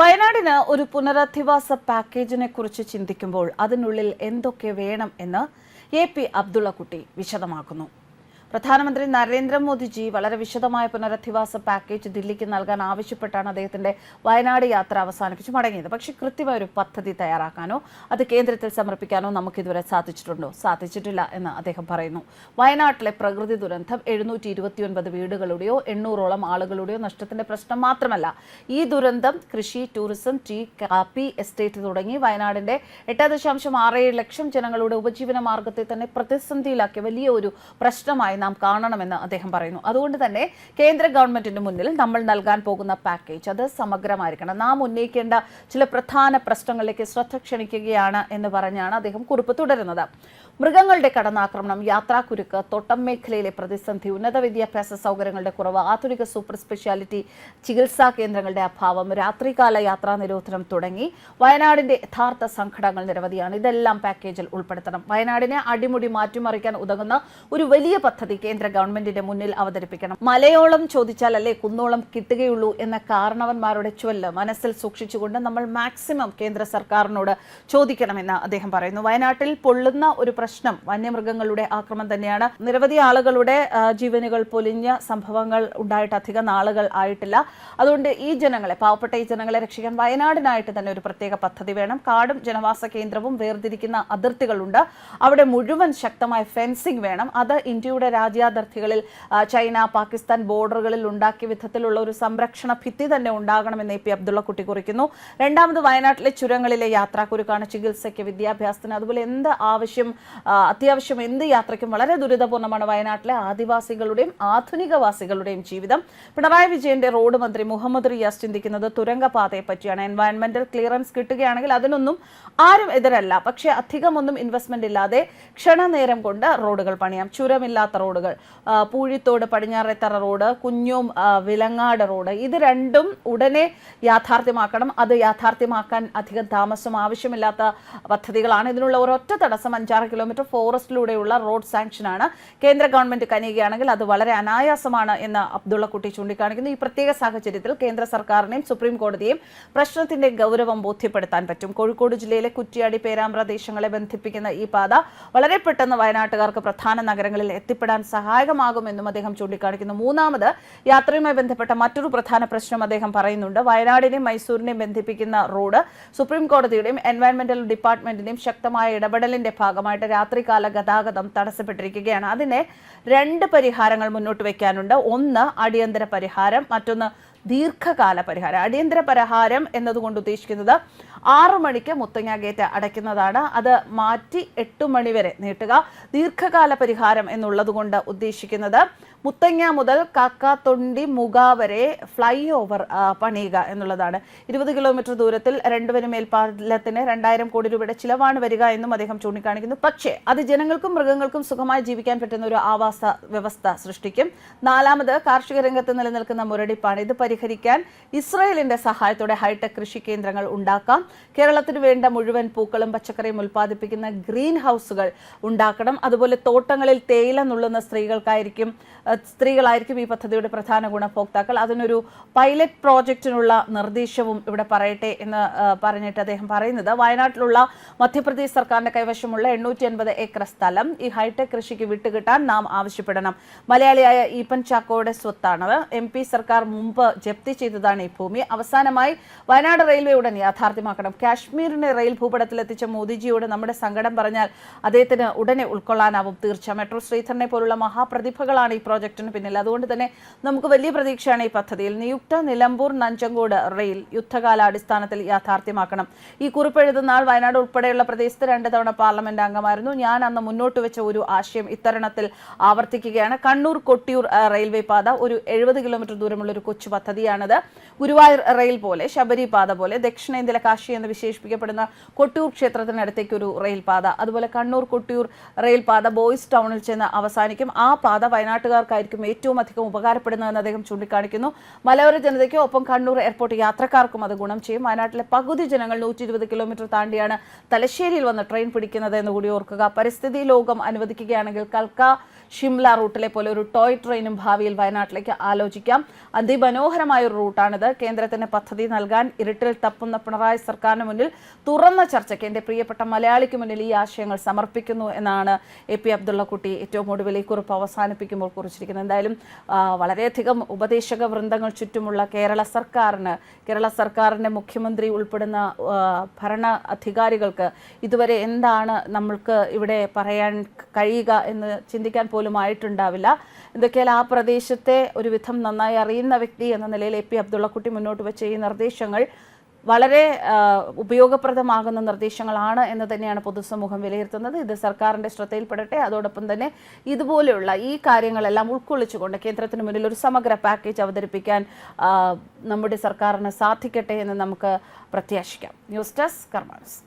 വയനാടിന് ഒരു പുനരധിവാസ പാക്കേജിനെ കുറിച്ച് ചിന്തിക്കുമ്പോൾ അതിനുള്ളിൽ എന്തൊക്കെ വേണം എന്ന് എ പി അബ്ദുള്ളക്കുട്ടി വിശദമാക്കുന്നു. പ്രധാനമന്ത്രി നരേന്ദ്രമോദിജി വളരെ വിശദമായ പുനരധിവാസ പാക്കേജ് ദില്ലിക്ക് നൽകാൻ ആവശ്യപ്പെട്ടാണ് അദ്ദേഹത്തിന്റെ വയനാട് യാത്ര അവസാനിപ്പിച്ച് മടങ്ങിയത്. പക്ഷേ കൃത്യമായ ഒരു പദ്ധതി തയ്യാറാക്കാനോ അത് കേന്ദ്രത്തിൽ സമർപ്പിക്കാനോ നമുക്ക് ഇതുവരെ സാധിച്ചിട്ടുണ്ടോ? സാധിച്ചിട്ടില്ല എന്ന് അദ്ദേഹം പറയുന്നു. വയനാട്ടിലെ പ്രകൃതി ദുരന്തം എഴുന്നൂറ്റി ഇരുപത്തിയൊൻപത് വീടുകളുടെയോ എണ്ണൂറോളം ആളുകളുടെയോ നഷ്ടത്തിന്റെ പ്രശ്നം മാത്രമല്ല ഈ ദുരന്തം കൃഷി ടൂറിസം ടീ കാപ്പി എസ്റ്റേറ്റ് തുടങ്ങി വയനാടിന്റെ എട്ട് ദശാംശം ആറ് ലക്ഷം ജനങ്ങളുടെ ഉപജീവന മാർഗത്തെ തന്നെ പ്രതിസന്ധിയിലാക്കിയ വലിയ ഒരു പ്രശ്നമായി നാം കാണണമെന്ന് അദ്ദേഹം പറയുന്നു. അതുകൊണ്ട് തന്നെ കേന്ദ്ര ഗവൺമെന്റിന് മുന്നിൽ നമ്മൾ നൽകാൻ പോകുന്ന പാക്കേജ് അത് സമഗ്രമായിരിക്കണം. നാം ഉന്നയിക്കേണ്ട ചില പ്രധാന പ്രശ്നങ്ങളിലേക്ക് ശ്രദ്ധ ക്ഷണിക്കുകയാണ് എന്ന് പറഞ്ഞാണ് അദ്ദേഹം കുറിപ്പ് തുടരുന്നത്. മൃഗങ്ങളുടെ കടന്നാക്രമണം യാത്രാക്കുരുക്ക് തോട്ടം മേഖലയിലെ പ്രതിസന്ധി ഉന്നത വിദ്യാഭ്യാസ സൗകര്യങ്ങളുടെ കുറവ് ആധുനിക സൂപ്പർ സ്പെഷ്യാലിറ്റി ചികിത്സാ കേന്ദ്രങ്ങളുടെ അഭാവം രാത്രികാല യാത്രാ നിരോധനം തുടങ്ങി വയനാടിന്റെ യഥാർത്ഥ സംഘടനകൾ നിരവധിയാണ്. ഇതെല്ലാം പാക്കേജിൽ ഉൾപ്പെടുത്തണം. വയനാടിനെ അടിമുടി മാറ്റിമറിക്കാൻ ഉതകുന്ന ഒരു വലിയ പദ്ധതി കേന്ദ്ര ഗവൺമെന്റിന്റെ മുന്നിൽ അവതരിപ്പിക്കണം. മലയോളം ചോദിച്ചാൽ അല്ലേ കുന്നോളം കിട്ടുകയുള്ളൂ എന്ന കാരണവന്മാരുടെ ചൊല്ല് മനസ്സിൽ സൂക്ഷിച്ചുകൊണ്ട് നമ്മൾ മാക്സിമം കേന്ദ്ര സർക്കാരിനോട് ചോദിക്കണമെന്ന് അദ്ദേഹം പറയുന്നു. വയനാട്ടിൽ പൊള്ളുന്ന ഒരു വന്യമൃഗങ്ങളുടെ ആക്രമം തന്നെയാണ്. നിരവധി ആളുകളുടെ ജീവനുകൾ പൊലിഞ്ഞ സംഭവങ്ങൾ ഉണ്ടായിട്ട് അധികം നാളുകൾ ആയിട്ടില്ല. അതുകൊണ്ട് ഈ ജനങ്ങളെ പാവപ്പെട്ട ഈ ജനങ്ങളെ രക്ഷിക്കാൻ വയനാടിനായിട്ട് തന്നെ ഒരു പ്രത്യേക പദ്ധതി വേണം. കാടും ജനവാസ കേന്ദ്രവും വേർതിരിക്കുന്ന അതിർത്തികളുണ്ട്. അവിടെ മുഴുവൻ ശക്തമായ ഫെൻസിംഗ് വേണം. അത് ഇന്ത്യയുടെ രാജ്യാതിർത്തികളിൽ ചൈന പാകിസ്ഥാൻ ബോർഡറുകളിൽ ഉണ്ടാക്കിയ വിധത്തിലുള്ള ഒരു സംരക്ഷണ ഭിത്തി തന്നെ ഉണ്ടാകണമെന്ന് എ പി അബ്ദുള്ളക്കുട്ടി കുറിക്കുന്നു. രണ്ടാമത് വയനാട്ടിലെ ചുരങ്ങളിലെ യാത്രാക്കുരുക്കാണ് ചികിത്സയ്ക്ക് വിദ്യാഭ്യാസത്തിന്. അതുപോലെ എന്ത് ആവശ്യം അത്യാവശ്യം എന്ത് യാത്രയ്ക്കും വളരെ ദുരിതപൂർണമാണ് വയനാട്ടിലെ ആദിവാസികളുടെയും ആധുനികവാസികളുടെയും ജീവിതം. പിണറായി വിജയന്റെ റോഡ് മന്ത്രി മുഹമ്മദ് റിയാസ് ചിന്തിക്കുന്നത് തുരങ്കപാതയെ പറ്റിയാണ്. എൻവയൺമെന്റൽ ക്ലിയറൻസ് കിട്ടുകയാണെങ്കിൽ അതിനൊന്നും ആരും എതിരല്ല. പക്ഷേ അധികമൊന്നും ഇൻവെസ്റ്റ്മെന്റ് ഇല്ലാതെ ക്ഷണനേരം കൊണ്ട് റോഡുകൾ പണിയാം. ചുരമില്ലാത്ത റോഡുകൾ പൂഴിത്തോട് പടിഞ്ഞാറേത്തറ റോഡ് കുഞ്ഞോം വിലങ്ങാട് റോഡ് ഇത് രണ്ടും ഉടനെ യാഥാർത്ഥ്യമാക്കണം. അത് യാഥാർത്ഥ്യമാക്കാൻ അധികം താമസം ആവശ്യമില്ലാത്ത പദ്ധതികളാണ്. ഇതിനുള്ള ഒരൊറ്റ തടസ്സം അഞ്ചാറ് കിലോമീറ്റർ ഫോറസ്റ്റിലൂടെയുള്ള റോഡ് സാങ്ഷനാണ്. കേന്ദ്ര ഗവൺമെന്റ് കനിയുകയാണെങ്കിൽ അത് വളരെ അനായാസമാണ് എന്ന് അബ്ദുള്ളക്കുട്ടി ചൂണ്ടിക്കാണിക്കുന്നു. ഈ പ്രത്യേക സാഹചര്യത്തിൽ കേന്ദ്ര സർക്കാരിനെയും സുപ്രീം കോടതിയെയും പ്രശ്നത്തിന്റെ ഗൗരവം ബോധ്യപ്പെടുത്താൻ പറ്റും. കോഴിക്കോട് ജില്ലയിലെ കുറ്റിയാടി പേരാമ്പ്ര ദേശങ്ങളെ ബന്ധിപ്പിക്കുന്ന ഈ പാത വളരെ പെട്ടെന്ന് വയനാട്ടുകാർക്ക് പ്രധാന നഗരങ്ങളിൽ എത്തിപ്പെടാൻ സഹായകമാകുമെന്നും അദ്ദേഹം ചൂണ്ടിക്കാണിക്കുന്നു. മൂന്നാമത് യാത്രയുമായി ബന്ധപ്പെട്ട മറ്റൊരു പ്രധാന പ്രശ്നം അദ്ദേഹം പറയുന്നുണ്ട്. വയനാടിനെയും മൈസൂരിനെയും ബന്ധിപ്പിക്കുന്ന റോഡ് സുപ്രീം കോടതിയുടെയും എൻവയൺമെന്റൽ ഡിപ്പാർട്ട്മെന്റിന്റെയും ശക്തമായ ഇടപെടലിന്റെ ഭാഗമായിട്ട് രാത്രികാല ഗതാഗതം തടസ്സപ്പെട്ടിരിക്കുകയാണ്. അതിനെ രണ്ട് പരിഹാരങ്ങൾ മുന്നോട്ട് വയ്ക്കാനുണ്ട് ഒന്ന് അടിയന്തര പരിഹാരം മറ്റൊന്ന് ദീർഘകാല പരിഹാരം. അടിയന്തര പരിഹാരം എന്നതുകൊണ്ട് ഉദ്ദേശിക്കുന്നത് ആറു മണിക്ക് മുത്തങ്ങ ഗേറ്റ് അടയ്ക്കുന്നതാണ്. അത് മാറ്റി എട്ട് മണി വരെ നീട്ടുക. ദീർഘകാല പരിഹാരം എന്നുള്ളത് കൊണ്ട് ഉദ്ദേശിക്കുന്നത് മുത്തങ്ങ മുതൽ കാക്കാത്തൊണ്ടി മുക വരെ ഫ്ലൈ ഓവർ പണിയുക എന്നുള്ളതാണ്. ഇരുപത് കിലോമീറ്റർ ദൂരത്തിൽ രണ്ടുപേര് മേൽപ്പാലത്തിന് രണ്ടായിരം കോടി രൂപയുടെ ചിലവാണ് വരിക എന്നും അദ്ദേഹം ചൂണ്ടിക്കാണിക്കുന്നു. പക്ഷേ അത് ജനങ്ങൾക്കും മൃഗങ്ങൾക്കും സുഖമായി ജീവിക്കാൻ പറ്റുന്ന ഒരു ആവാസ വ്യവസ്ഥ സൃഷ്ടിക്കും. നാലാമത് കാർഷിക രംഗത്ത് നിലനിൽക്കുന്ന മുരടിപ്പാണ്. ഇത് പരിഹരിക്കാൻ ഇസ്രയേലിന്റെ സഹായത്തോടെ ഹൈടെക് കൃഷി കേന്ദ്രങ്ങൾ ഉണ്ടാക്കാം. കേരളത്തിന് വേണ്ട മുഴുവൻ പൂക്കളും പച്ചക്കറിയും ഉൽപ്പാദിപ്പിക്കുന്ന ഗ്രീൻ ഹൗസുകൾ ഉണ്ടാക്കണം. അതുപോലെ തോട്ടങ്ങളിൽ തേയില നുള്ളുന്ന സ്ത്രീകൾക്കായിരിക്കും സ്ത്രീകളായിരിക്കും ഈ പദ്ധതിയുടെ പ്രധാന ഗുണഭോക്താക്കൾ. അതിനൊരു പൈലറ്റ് പ്രോജക്റ്റിനുള്ള നിർദ്ദേശവും ഇവിടെ പറയട്ടെ എന്ന് പറഞ്ഞിട്ട് അദ്ദേഹം പറയുന്നത്. വയനാട്ടിലുള്ള മധ്യപ്രദേശ് സർക്കാരിന്റെ കൈവശമുള്ള എണ്ണൂറ്റി അൻപത് ഏക്കർ സ്ഥലം. ഈ ഹൈടെക് കൃഷിക്ക് വിട്ടുകിട്ടാൻ നാം ആവശ്യപ്പെടണം. മലയാളിയായ ഈപ്പൻ ചാക്കോയുടെ സ്വത്താണ്. എം സർക്കാർ മുമ്പ് ജപ്തി ചെയ്തതാണ് ഈ ഭൂമി. അവസാനമായി വയനാട് റെയിൽവേ ഉടൻ യാഥാർത്ഥ്യമാക്കണം. കാശ്മീരിനെ റെയിൽ ഭൂപടത്തിലെത്തിച്ച മോദിജിയോട് നമ്മുടെ സങ്കടം പറഞ്ഞാൽ അദ്ദേഹത്തിന് ഉടനെ ഉൾക്കൊള്ളാനാവും തീർച്ച മെട്രോ ശ്രീധരനെ പോലുള്ള മഹാപ്രതിഭകളാണ് ഈ പ്രോജക്റ്റിന് പിന്നിൽ. അതുകൊണ്ട് തന്നെ നമുക്ക് വലിയ പ്രതീക്ഷയാണ് ഈ പദ്ധതിയിൽ. നിയുക്ത നിലമ്പൂർ നഞ്ചങ്കോട് റെയിൽ യുദ്ധകാലാടിസ്ഥാനത്തിൽ യാഥാർത്ഥ്യമാക്കണം. ഈ കുറിപ്പ് എഴുതുന്ന ആൾ വയനാട് ഉൾപ്പെടെയുള്ള പ്രദേശത്ത് രണ്ട് തവണ പാർലമെന്റ് അംഗമായിരുന്നു. ഞാൻ അന്ന് മുന്നോട്ട് വെച്ച ഒരു ആശയം ഇത്തരണത്തിൽ ആവർത്തിക്കുകയാണ്. കണ്ണൂർ കൊട്ടിയൂർ റെയിൽവേ പാത ഒരു എഴുപത് കിലോമീറ്റർ ദൂരമുള്ള ഒരു കൊച്ചു പദ്ധതിയാണിത്. ഗുരുവായൂർ റെയിൽ പോലെ ശബരി പാത പോലെ ദക്ഷിണേന്ത്യയിലെ കാശി എന്ന് വിശേഷിപ്പിക്കപ്പെടുന്ന കൊട്ടിയൂർ ക്ഷേത്രത്തിനടുത്തേക്ക് ഒരു റെയിൽപാത. അതുപോലെ കണ്ണൂർ കൊട്ടിയൂർ റെയിൽപാത ബോയ്സ് ടൗണിൽ ചെന്ന് അവസാനിക്കും. ആ പാത വയനാട്ടുകാർക്കായിരിക്കും ഏറ്റവും അധികം ഉപകാരപ്പെടുന്നതെന്ന് അദ്ദേഹം ചൂണ്ടിക്കാണിക്കുന്നു. മലയോര ജനതയ്ക്കും ഒപ്പം കണ്ണൂർ എയർപോർട്ട് യാത്രക്കാർക്കും അത് ഗുണം ചെയ്യും. വയനാട്ടിലെ പകുതി ജനങ്ങൾ നൂറ്റി ഇരുപത് കിലോമീറ്റർ താണ്ടിയാണ് തലശ്ശേരിയിൽ വന്ന് ട്രെയിൻ പിടിക്കുന്നത് എന്ന് കൂടി ഓർക്കുക. പരിസ്ഥിതി ലോകം അനുവദിക്കുകയാണെങ്കിൽ കൽക്ക ഷിംല റൂട്ടിലെ പോലെ ഒരു ടോയ് ട്രെയിനും ഭാവിയിൽ വയനാട്ടിലേക്ക് ആലോചിക്കാം. അതിമനോഹരമായ ഒരു റൂട്ടാണിത്. കേന്ദ്രത്തിന് പദ്ധതി നൽകാൻ ഇരുട്ടിൽ തപ്പുന്ന പിണറായി സർക്കാരിന് മുന്നിൽ തുറന്ന ചർച്ചയ്ക്ക് എന്റെ പ്രിയപ്പെട്ട മലയാളിക്ക് മുന്നിൽ ഈ ആശയങ്ങൾ സമർപ്പിക്കുന്നു എന്നാണ് എ പി അബ്ദുള്ളക്കുട്ടി ഏറ്റവും ഒടുവിൽ ഈ കുറിപ്പ് അവസാനിപ്പിക്കുമ്പോൾ കുറിച്ചിരിക്കുന്നത്. എന്തായാലും വളരെയധികം ഉപദേശക വൃന്ദങ്ങൾ ചുറ്റുമുള്ള കേരള സർക്കാരിന് കേരള സർക്കാരിന്റെ മുഖ്യമന്ത്രി ഉൾപ്പെടുന്ന ഭരണ അധികാരികൾക്ക് ഇതുവരെ എന്താണ് നമ്മൾക്ക് ഇവിടെ പറയാൻ കഴിയുക എന്ന് ചിന്തിക്കാൻ പോലും ആയിട്ടുണ്ടാവില്ല എന്തൊക്കെയാൽ ആ പ്രദേശത്തെ ഒരുവിധം നന്നായി അറിയുന്ന വ്യക്തി എന്ന നിലയിൽ എ പി അബ്ദുള്ളക്കുട്ടി മുന്നോട്ട് വെച്ച ഈ നിർദ്ദേശങ്ങൾ വളരെ ഉപയോഗപ്രദമാകുന്ന നിർദ്ദേശങ്ങളാണ് എന്ന് തന്നെയാണ് പൊതുസമൂഹം വിലയിരുത്തുന്നത്. ഇത് സർക്കാരിന്റെ ശ്രദ്ധയിൽപ്പെടട്ടെ. അതോടൊപ്പം തന്നെ ഇതുപോലെയുള്ള ഈ കാര്യങ്ങളെല്ലാം ഉൾക്കൊള്ളിച്ചുകൊണ്ട് കേന്ദ്രത്തിന് മുന്നിൽ ഒരു സമഗ്ര പാക്കേജ് അവതരിപ്പിക്കാൻ നമ്മുടെ സർക്കാരിന് സാധിക്കട്ടെ എന്ന് നമുക്ക് പ്രത്യാശിക്കാം. News desk കർമാനസ്.